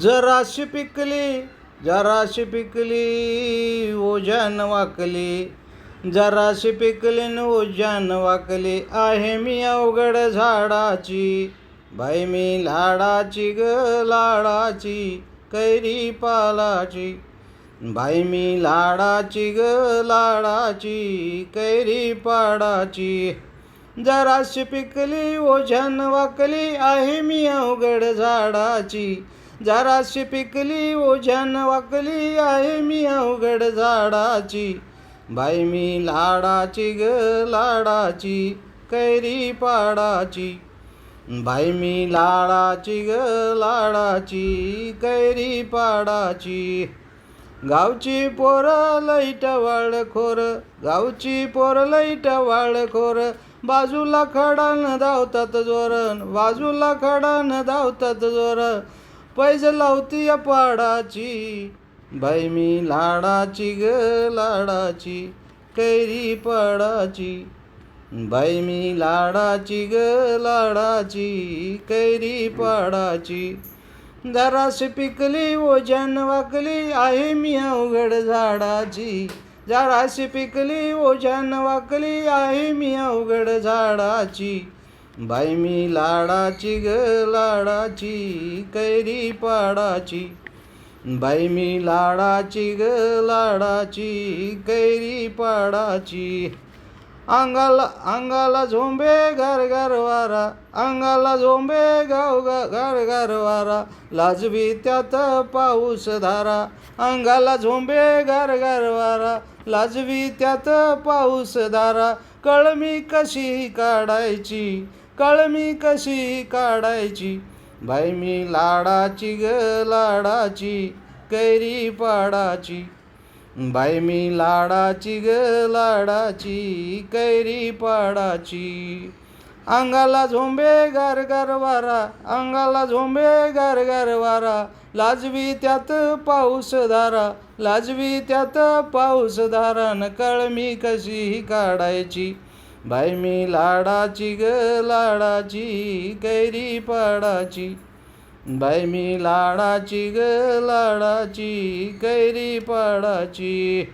जराशी पिकली जराशी पिकली ओझ्यान वाकली. जराशी पिकली न ओझ्यान वाकली आहे मी अवघड झाडाची. बाई मी लाडाची ग लाडाची कैरी पालाची. बाई मी लाडाची ग लाडाची कैरी पाडाची. जराशी पिकली ओझ्यान वाकली आहे मी अवघड झाडाची. जराशी पिकली ओझ्यान वाकली आहे मी अवघड झाडाची. बाई मी लाडाची ग लाडाची कैरी पाडाची. बाई मी लाडाची ग लाडाची कैरी पाडाची. गावची पोर लईट वाळखोर गावची पोरं लईट वाळखोर. बाजूला खडान धावतात जोरण बाजूला खडान धावतात जोर. पैज लावती या पाडाची. बाई मी लाडाची ग लाडाची कैरी पाडाची. बाई मी लाडाची ग लाडाची कैरी पाडाची. जरास पिकली ओझ्यान वाकली आहे मी अवघड झाडाची. जराशी पिकली ओझ्यान वाकली आहे मी अवघड झाडाची. बाई मी लाडाची ग लाडाची कैरी पाडाची. बाई मी लाडाची ग लाडाची कैरी पाडाची. अंगाला अंगाला झोंबे घर घर वारा अंगाला झोंबे गाव गा घर घर वारा. लाजवी त्यात पाऊस धारा अंगाला झोंबे घर घर वारा. लाजवी त्यात पाऊस धारा कळमी कशी काढायची? कळमी कशी काढायची? बाई मी लाडाची ग लाडाची कैरी पाडाची. बाई मी लाडाची ग लाडाची कैरी पाडाची. अंगाला झोंबे गार गार वारा अंगाला झोंबे गार गार वारा. लाजवी त्यात पाऊस धारा लाजवी त्यात पाऊस धारण कळमी कशी काढायची? बाई मी लाडाची ग लाडाची कैरी पाडाची. बाई मी लाडाची ग लाडाची कैरी पाडाची.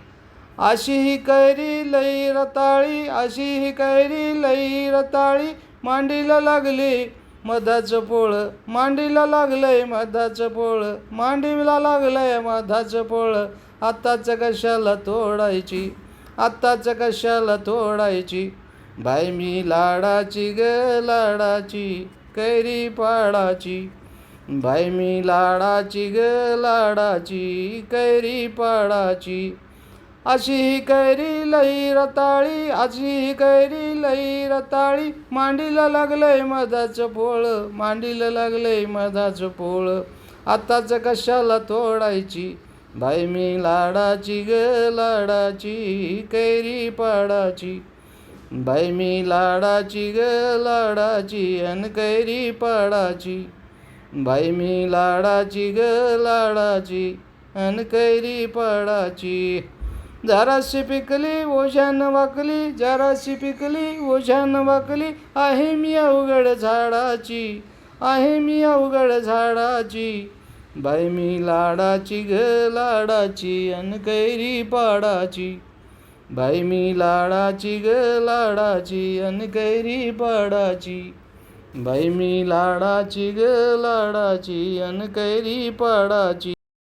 अशी ही कैरी लई रताळी अशी ही कैरी लई रताळी. मांडीला लागली मधाचं पोळ मांडीला लागलंय मधाचं पोळ मांडीला लागलंय मधाचं पोळ. आत्ताच कशाला तोडायची? आत्ताच कशाला तोडायची? बाई मी लाडाची ग लाडाची कैरी पाडाची. बाई मी लाडाची ग लाडाची कैरी पाडाची. अशी ही कैरी लई रताळी अशी ही कैरी लई रताळी. मांडीला लागलंय मधाचं पोळ मांडीला लागलंय मधाचं पोळ. आताच कशाला तोडायची? बाई मी लाडाची ग लाडाची कैरी पाडाची. बाई मी लाडाची ग लाडाची अन कैरी पाडाची. बाई मी लाडाची ग लाडाची अन कैरी पाडाची. जराशी पिकली ओशान वाकली जराशी पिकली ओशान वाकली आहे मी अवघड झाडाची आहे मी अवघड झाडाची. बाई मी लाडाची ग लाडाची अन कैरी पाडाची. बाई मी लाडाची ग लाडाची अन कैरी पाडाची. बाई मी लाडाची ग लाडाची अन कैरी पाडाची.